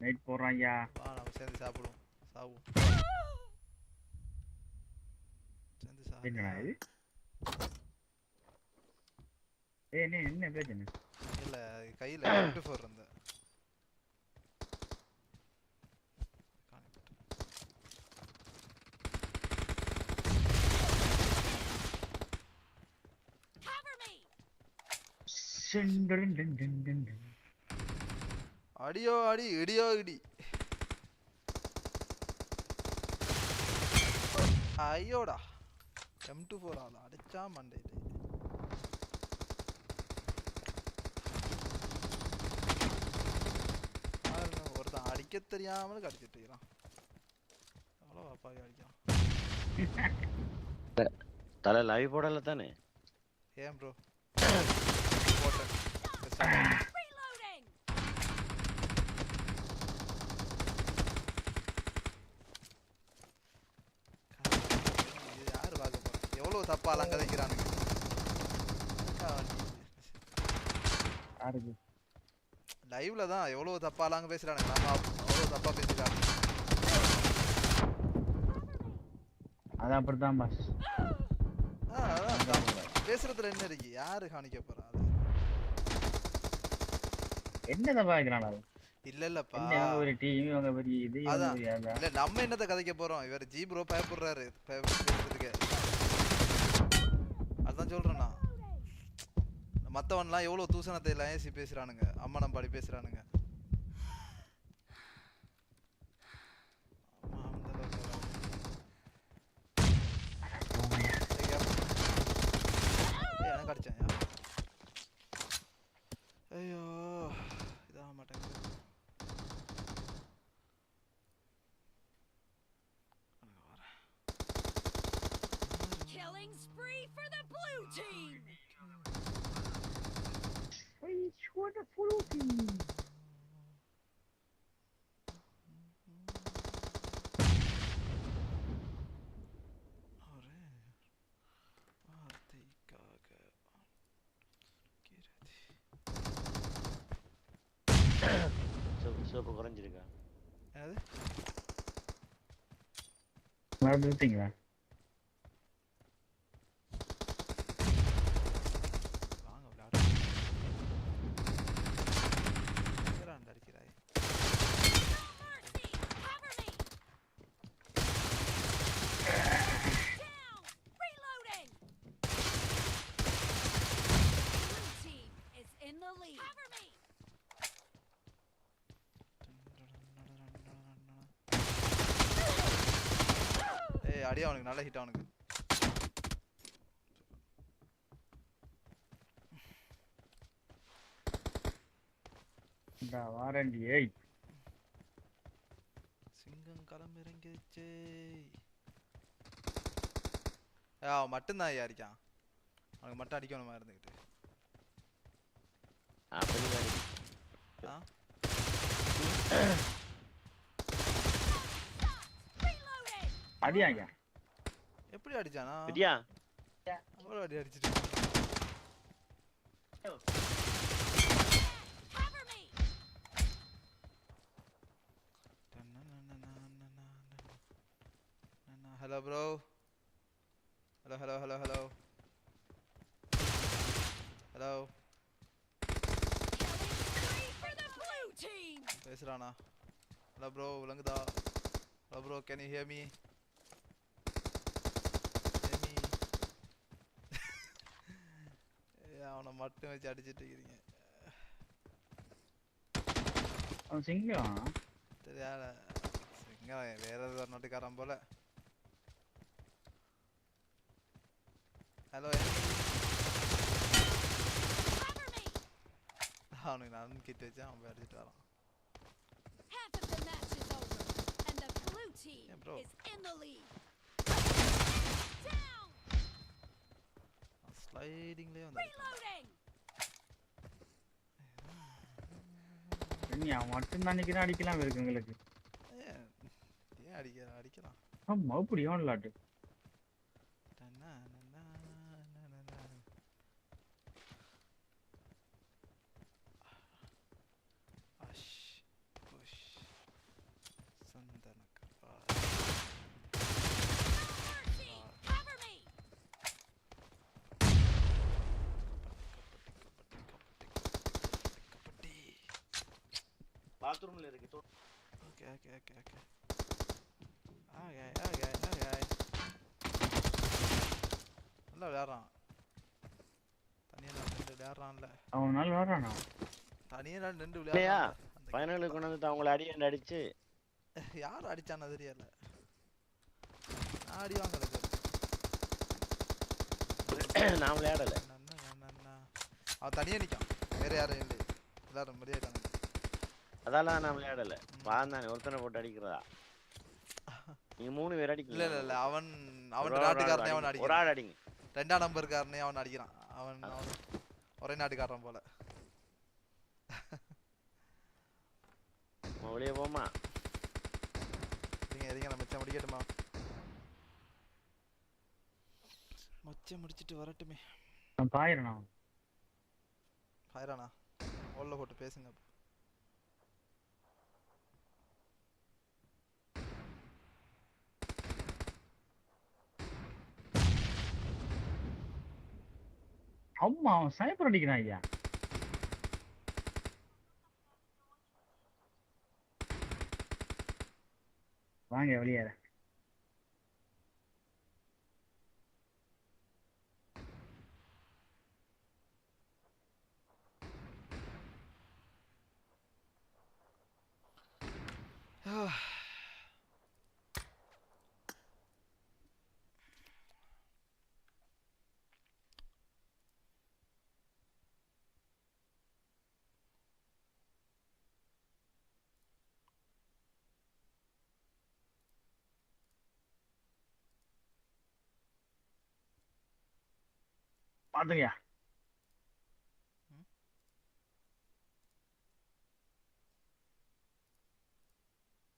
Night போடுறான் ஐயா வா நம்ம சேர்ந்து சாப்பிடுவோம் சாப்பிடுவோம் சேர்ந்து இது ஏய் என்ன என்ன பிரச்சனை இல்ல கையில எட்டு ஃபோர் இருந்த Cover me! செண்டரன் டன் டன் டன் டன். அடியோ அடி இடியோ இடி. ஐயோடா. எம் டூ ஃபோர் ஆள் அடிச்சா மண்டே ஒருத்தன் அடிக்க தெரியாமல் அடிச்சிட்டு இருக்கிறான். எவ்வளோ அப்பாவி அடிக்கிறான். தலை லைவ் போடல தானே ஏன் ப்ரோ போட்டேன் பேசாம Reloading! இது யாரு பார்க்க போறா எவ்வளவு தப்பா அலங்கதைக்கிறானுங்க யாருக்கு லைவ்ல தான் எவ்வளவு தப்பா அலங்க பேசுறானுங்க. நம்ம அவ்வளவு தப்பா பேசுறாங்க அது அப்படித்தான் பாஸ். பேசுறதுல என்ன இருக்கு? யாரு காணிக்க போறா? அது. என்ன தப்பா அது? இல்ல இல்லப்பா ஒரு டீம் இவங்க பெரிய இது. இல்ல நம்ம என்னத்த கதைக்க போறோம்? இவர் ஜி ப்ரோ பயப்படுறாரு பய- பேசுறதுக்கு அதான் சொல்றேன் நான் மற்றவன்லாம் எவ்வளோ தூசணத்தை எல்லாம் ஏசி பேசுகிறானுங்க அம்மனம் பாடி பேசுறானுங்க. சோப்பு சோப்பு குறைஞ்சிருக்கா என்னது மறுபடியும் அடி அவனுக்கு நல்ல ஹிட் அவனுக்கு. இந்தா வாரண்டி ஏய். சிங்கம் களம் இறங்கிருச்சே ஏய், அவன் மட்டும்தான் ஐயா அடிக்கான் அவனுக்கு மட்டும் அடிக்கணுமா இருந்துக்கிட்டு! அடியாங்க எப்படி அடிச்சானா? சரியா அவ்வளோ அடி அடிச்சிட்டு Cover me! Hello bro hello hello hello hello hello Spree for the blue team! பேசுறானா? ஹலோ ப்ரோ விளங்குதா? Hello bro can you hear me அவனை மட்டும் வச்சு அடிச்சிட்டு இருக்கிறீங்க அவன் சிங்கம் தெரியாத எங்க வேற ஏதோ ஒரு நாட்டுக்காரன் போல ஹலோ! அவனுக்கு நான் கிட்ட வச்சு அவன் போய் அடிச்சிட்டு வரான் bro. is in the lead. Down! ஸ்லைடிங்லேயே வந்து Reloading! நீ மட்டும் தான் நிக்கிறான் அடிக்கலாம் இருக்கு எங்களுக்கு. ஏன்? ஏன் அடிக்க அடிக்கலாம்? அப்படி அவன் விளாட்டு பாத்ரூம்ல இருக்கு. தோ- okay okay okay okay okay okay okay நல்லா விளையாடுறான். தனியாக நான் நின்று விளையாடுறான்ல. அவன் நாள் வரானா தனியாக நான் நின்று? விளையாடுறான் அந்த ஃபைனலுக்கு கொண்டு வந்து அவங்கள அடி அடி அடிச்சு. யார் அடிச்சான்னு தெரியல. நான் அடி வாங்கல நான் விளையாடல. அவன் தனியா நிக்கான். வேற யாரும் இல்லை எல்லாரும் மரியாதை அதால நான் விளையாடல. பாந்தானே ஒருத்தனை போட்டு அடிக்கிறதா? நீங்க மூணு பேர் அடிக்கல இல்ல இல்ல அவன் அவன் நாட்டுக்காரனே அவன் ஒரு அடிக்கிறான். ஆள் அடிங்க. ரெண்டாம் நம்பர்காரனே அவன் அடிக்கிறான். அவன் அவன் ஒரே நாட்டுக்காரன் போல. வெளியே போமா இருங்க இருங்க நான் மச்சான் முடிக்கட்டுமா? மச்சம் முடிச்சிட்டு வரட்டுமே. அவன் பாயிரனா? ஓல்ல போட்டு பேசுங்க. அம்மா அவன் சைபர் அடிக்கிறான் ஐயா. வாங்க வெளியேற. பாத்துங்கயா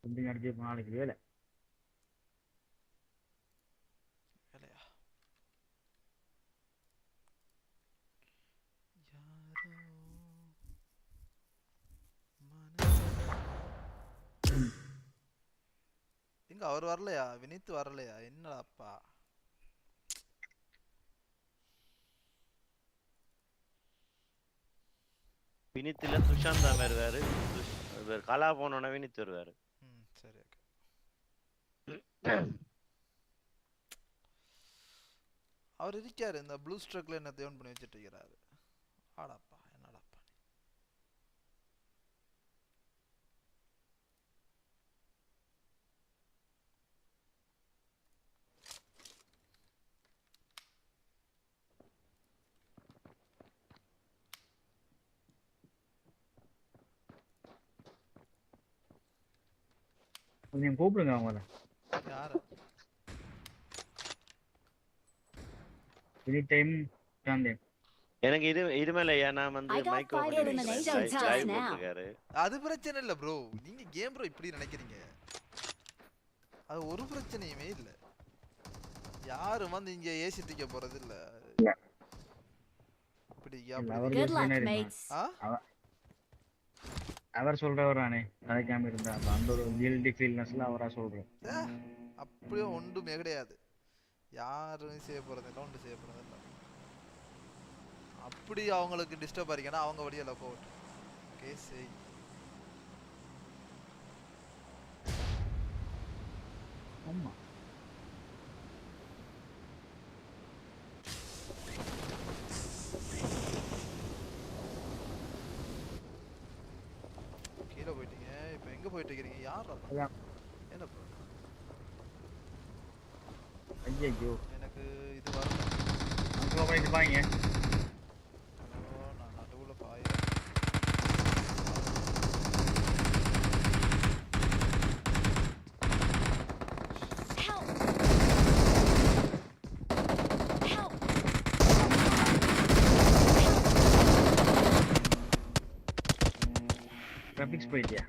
ரெண்டு அடிச்சு நாளைக்கு வேலை. எங்க அவர் வரலையா? வினித் வரலையா? என்னடாப்பா வினித்துல சுஷாந்த் தான் வருவாரு. இவர் கலா போனோட வினித் வருவாரு. சரி அவர் இருக்காரு இந்த ப்ளூ ஸ்ட்ரக்ல என்ன தேவன் பண்ணி வச்சுட்டு இருக்கிறாரு. ஆடாப்பா என்னடாப்பா நீ. கொஞ்சம் கூப்பிடுங்க அவங்கள. யாரு? எனி டைம் சாந்தேன் எனக்கு இது இது மேல ஏன் நான் வந்து. போட்டிருக்காரு அது பிரச்சனை இல்ல ப்ரோ நீங்க கேம் ப்ரோ இப்படி நினைக்கிறீங்க. அது ஒரு பிரச்சனையுமே இல்ல. யாரும் வந்து இங்க ஏசி தூக்க போறது இல்ல. இப்படி அவரு அவர் சொல்றவரானே கதைக்காம இருந்தா அந்த ஒரு கில்டி ஃபீல்னஸ்ல அவரா சொல்றேன் அப்படியே ஒன்றுமே கிடையாது. யாரும் செய்ய போறது இல்லை ஒன்றும் செய்ய போறது இல்லை. அப்படி அவங்களுக்கு டிஸ்டர்ப் ஆயிருக்கேன்னா அவங்க வழியில போகட்டும். ஓகே சரி. ஆமா. இருக்கிறீங்க யார். என்ன bro? ஐயோ எனக்கு இது வரல. அங்க பண்ணிட்டு பாங்க ஐயோ, நான் நடுவுல பாய! கிராபிக்ஸ் போயிட்டியா?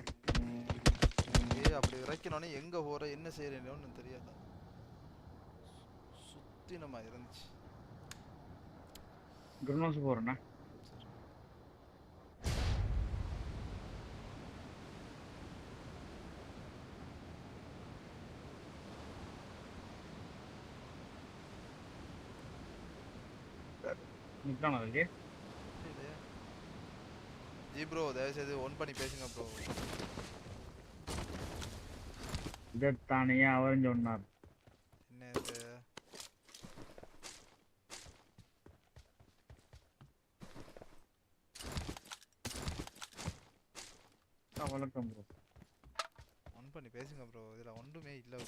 இறக்கணும்னே எங்க போற என்ன செய்யறேன்னு தெரியாது? சுத்தி நம்ம இருந்துச்சு. குருனோஸ் போறேன்னா நிற்கணும் அதுக்கு. அஜி ப்ரோ தயவு செய்து ஒன் பண்ணி பேசுங்க ப்ரோ இதைத்தானே அவரும் சொன்னார். என்ன இது வணக்கம் ப்ரோ ஒன் பண்ணி பேசுங்க ப்ரோ இதுல ஒன்றுமே இல்லை